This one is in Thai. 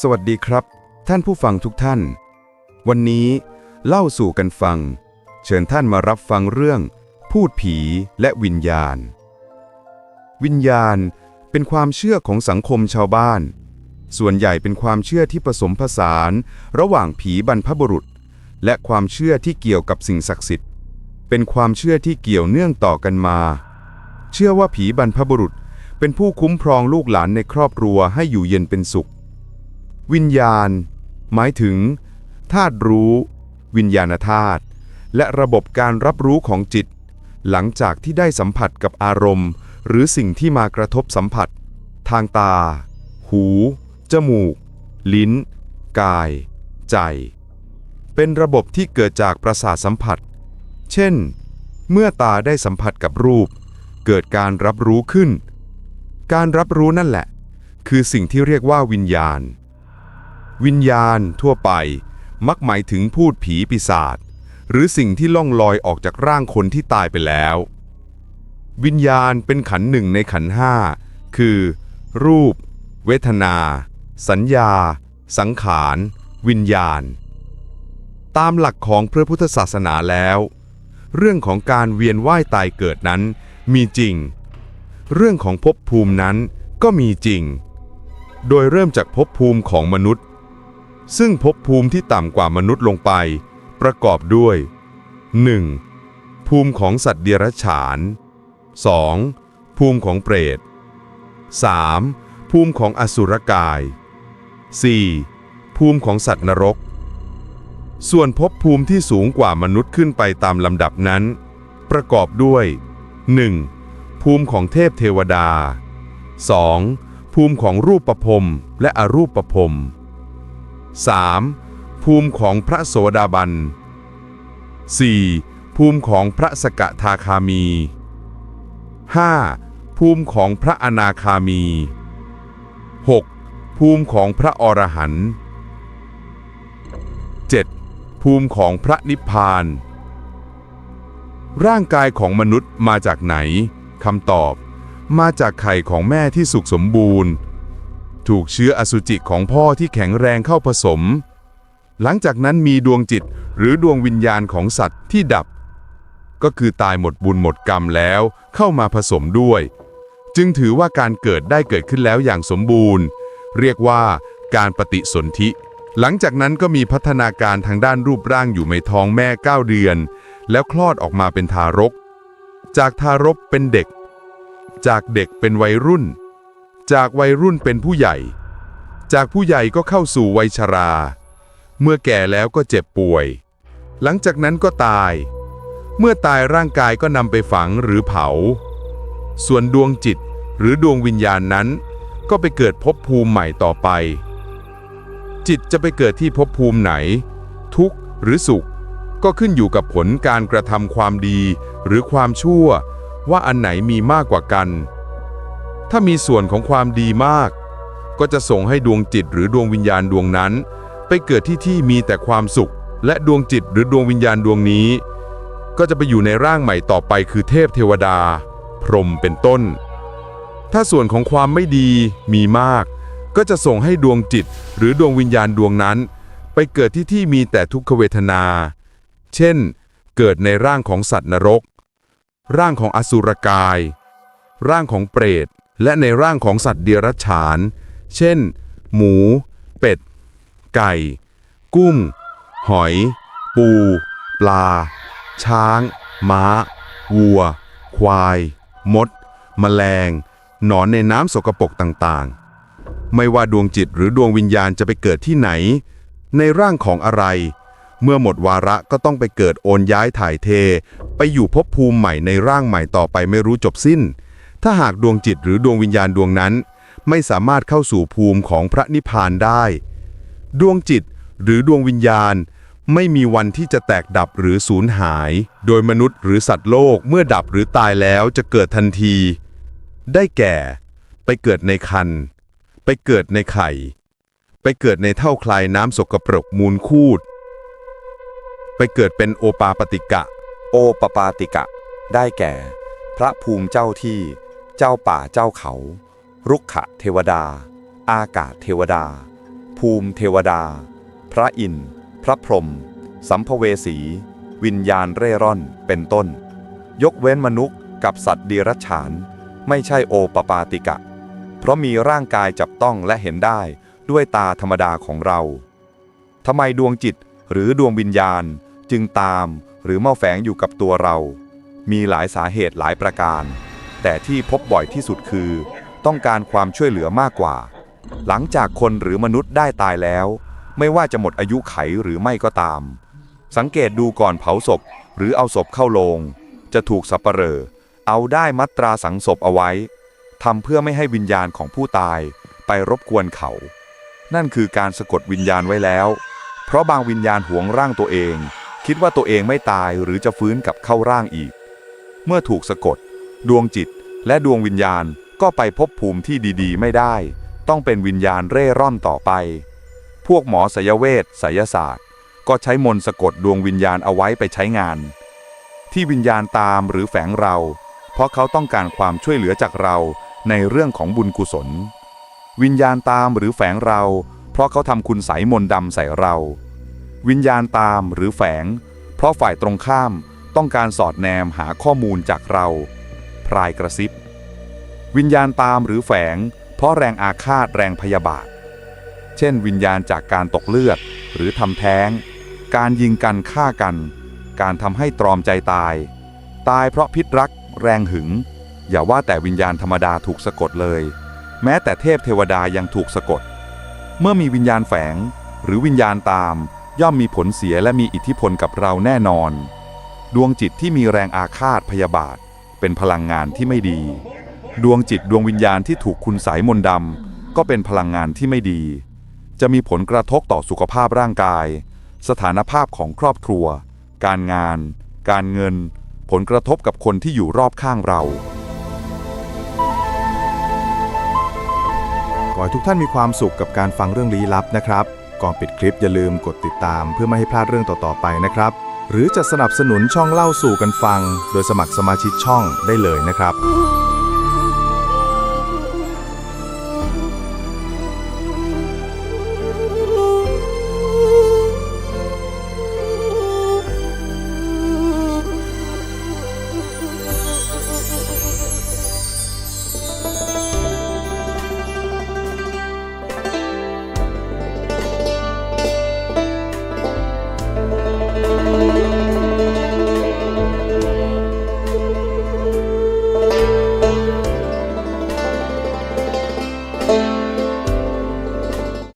สวัสดีครับ ท่านผู้ฟังทุกท่าน วันนี้เล่าสู่กันฟัง เชิญท่านมารับฟังเรื่อง พูดผีและวิญญาณ วิญญาณเป็นความเชื่อของสังคมชาวบ้าน ส่วนใหญ่เป็นความเชื่อที่ผสมผสาน ระหว่างผีบรรพบุรุษ และความเชื่อที่เกี่ยวกับสิ่งศักดิ์สิทธิ์ เป็นความเชื่อที่เกี่ยวเนื่องต่อกันมา เชื่อว่าผีบรรพบุรุษเป็นผู้คุ้มครองลูกหลานในครอบครัวให้อยู่เย็นเป็นสุข วิญญาณ หมายถึงธาตุรู้ วิญญาณธาตุและระบบการรับรู้ของจิต หลังจากที่ได้สัมผัสกับอารมณ์ หรือสิ่งที่มากระทบสัมผัส ทางตา หู จมูก ลิ้น กาย ใจ เป็นระบบที่เกิดจากประสาทสัมผัส เช่น เมื่อตาได้สัมผัสกับรูป เกิดการรับรู้ขึ้น การรับรู้นั่นแหละ คือสิ่งที่เรียกว่าวิญญาณ วิญญาณทั่วไป มักหมายถึงพูดผีปีศาจหรือสิ่งที่ล่องลอยออกจากร่างคนที่ตายไปแล้ว วิญญาณเป็นขันหนึ่งในขันห้าคือ รูป เวทนา สัญญา สังขาร วิญญาณ ตามหลักของพระพุทธศาสนาแล้ว เรื่องของการเวียนว่ายตายเกิดนั้นมีจริง เรื่องของภพภูมินั้นก็มีจริง โดยเริ่มจากภพภูมิของมนุษย์ ซึ่งภพภูมิที่ต่ำกว่ามนุษย์ลงไป ประกอบด้วย 1. ภูมิของสัตว์เดรัจฉาน 2. ภูมิของเปรต 3. ภูมิของอสุรกาย 4. ภูมิของสัตว์นรก ส่วนภพภูมิที่สูงกว่ามนุษย์ขึ้นไปตามลำดับนั้น ประกอบด้วย 1. ภูมิของเทพเทวดา 2. ภูมิของรูปประพรมและอรูปประพรม 3. ภูมิของพระโสดาบัน 4. ภูมิของพระสกทาคามี 5. ภูมิของพระอนาคามี 6. ภูมิของพระอรหันต์ 7. ภูมิของพระนิพพาน ร่างกายของมนุษย์มาจากไหนคำตอบ มาจากไข่ของแม่ที่สุขสมบูรณ์ ถูกเชื้ออสุจิของพ่อที่แข็งแรงเข้าผสม หลังจากนั้นมีดวงจิตหรือดวงวิญญาณของสัตว์ที่ดับ ก็คือตายหมดบุญหมดกรรมแล้วเข้ามาผสมด้วย จึงถือว่าการเกิดได้เกิดขึ้นแล้วอย่างสมบูรณ์ เรียกว่าการปฏิสนธิ หลังจากนั้นก็มีพัฒนาการทางด้านรูปร่างอยู่ในท้องแม่ 9 เดือน แล้วคลอดออกมาเป็นทารก จากทารกเป็นเด็ก จากเด็กเป็นวัยรุ่น จากวัยรุ่นเป็นผู้ใหญ่ จากผู้ใหญ่ก็เข้าสู่วัยชรา เมื่อแก่แล้วก็เจ็บป่วย หลังจากนั้นก็ตาย เมื่อตายร่างกายก็นำไปฝังหรือเผา ส่วนดวงจิตหรือดวงวิญญาณนั้น ก็ไปเกิดภพภูมิใหม่ต่อไป จิตจะไปเกิดที่ภพภูมิไหน ทุกข์หรือสุข ก็ขึ้นอยู่กับผลการกระทำความดีหรือความชั่ว ว่าอันไหนมีมากกว่ากัน ถ้ามีส่วนของความดีมาก ก็จะส่งให้ดวงจิตหรือดวงวิญญาณดวงนั้น ไปเกิดที่ที่มีแต่ความสุข และดวงจิตหรือดวงวิญญาณดวงนี้ ก็จะไปอยู่ในร่างใหม่ต่อไปคือเทพเทวดา พรหมเป็นต้น ถ้าส่วนของความไม่ดีมีมาก ก็จะส่งให้ดวงจิตหรือดวงวิญญาณดวงนั้น ไปเกิดที่ที่มีแต่ทุกขเวทนา เช่น เกิดในร่างของสัตว์นรก ร่างของอสุรกาย ร่างของเปรต และในร่างของสัตว์เดรัจฉาน เช่น หมู เป็ด ไก่ กุ้ง หอย ปู ปลา ช้าง ม้า วัว ควาย มด แมลง หนอนในน้ำสกปรกต่างๆ ไม่ว่าดวงจิตหรือดวงวิญญาณจะไปเกิดที่ไหน ในร่างของอะไร เมื่อหมดวาระก็ต้องไปเกิดโอนย้ายถ่ายเท ไปอยู่ภพภูมิใหม่ในร่างใหม่ต่อไปไม่รู้จบสิ้น ถ้าหากดวงจิตหรือดวงวิญญาณดวงนั้น ไม่สามารถเข้าสู่ภูมิของพระนิพพานได้ ดวงจิตหรือดวงวิญญาณ ไม่มีวันที่จะแตกดับหรือสูญหาย โดยมนุษย์หรือสัตว์โลกเมื่อดับหรือตายแล้วจะเกิดทันที ได้แก่ ไปเกิดในคัน ไปเกิดในไข่ ไปเกิดในเท่าคลายน้ำสกปรกมูลคูด ไปเกิดเป็นโอปาปติกะ โอปปาติกะ ได้แก่ พระภูมิเจ้าที่ เจ้าป่าเจ้าเขา รุกขะเทวดา อากาศเทวดา ภูมิเทวดา พระอินทร์พระพรหมสัมภเวสี วิญญาณเร่ร่อนเป็นต้น ยกเว้นมนุษย์กับสัตว์ดีรัจฉาน ไม่ใช่โอปปาติกะ เพราะมีร่างกายจับต้องและเห็นได้ด้วยตาธรรมดาของเราทำไมดวงจิตหรือดวงวิญญาณจึงตามหรือเมาแฝงอยู่กับตัวเรา มีหลายสาเหตุหลายประการ แต่ที่พบบ่อยที่สุดคือ ต้องการความช่วยเหลือมากกว่า หลังจากคนหรือมนุษย์ได้ตายแล้ว ไม่ว่าจะหมดอายุไขหรือไม่ก็ตาม สังเกตดูก่อนเผาศพ หรือเอาศพเข้าโลง จะถูกสับปเหร่อเอาได้มัตราสังศพเอาไว้ทำเพื่อไม่ให้วิญญาณของผู้ตายไปรบกวนเขา นั่นคือการสะกดวิญญาณไว้แล้ว เพราะบางวิญญาณหวงร่างตัวเอง คิดว่าตัวเองไม่ตายหรือจะฟื้นกลับเข้าร่างอีก เมื่อถูกสะกด ดวงจิต และดวงวิญญาณก็ไปพบภูมิที่ดีๆ ไม่ได้ ต้องเป็นวิญญาณเร่ร่อนต่อไป พวกหมอสยเวทไสยศาสตร์ ก็ใช้มนต์สะกดดวงวิญญาณเอาไว้ไปใช้งาน ที่วิญญาณตามหรือแฝงเรา เพราะเขาต้องการความช่วยเหลือจากเราในเรื่องของบุญกุศล วิญญาณตามหรือแฝงเรา เพราะเขาทำคุณใสมนต์ดำใส่เรา วิญญาณตามหรือแฝง เพราะฝ่ายตรงข้ามต้องการสอดแนมหาข้อมูลจากเรา พรายกระซิบ วิญญาณตามหรือแฝง เพราะแรงอาฆาตแรงพยาบาท เช่น วิญญาณจากการตกเลือด หรือทำแท้ง การยิงกันฆ่ากัน การทำให้ตรอมใจตาย ตายเพราะพิษรัก แรงหึง อย่าว่าแต่วิญญาณธรรมดาถูกสะกดเลย แม้แต่เทพเทวดายังถูกสะกด เมื่อมีวิญญาณแฝง หรือวิญญาณตาม ย่อมมีผลเสียและมีอิทธิพลกับเราแน่นอน ดวงจิตที่มีแรงอาฆาตพยาบาท เป็นพลังงานที่ไม่ดี ดวงจิตดวงวิญญาณที่ถูกคุณสายมนต์ดำก็เป็นพลังงานที่ไม่ดี จะมีผลกระทบต่อสุขภาพร่างกาย สถานภาพของครอบครัว การงาน การเงิน ผลกระทบกับคนที่อยู่รอบข้างเราขอให้ทุกท่านมีความสุขกับการฟังเรื่องลี้ลับนะครับ ก่อนปิดคลิปอย่าลืมกดติดตามเพื่อไม่ให้พลาดเรื่องต่อๆไปนะครับ หรือจะสนับสนุนช่องเล่าสู่กันฟัง โดยสมัครสมาชิกช่องได้เลยนะครับ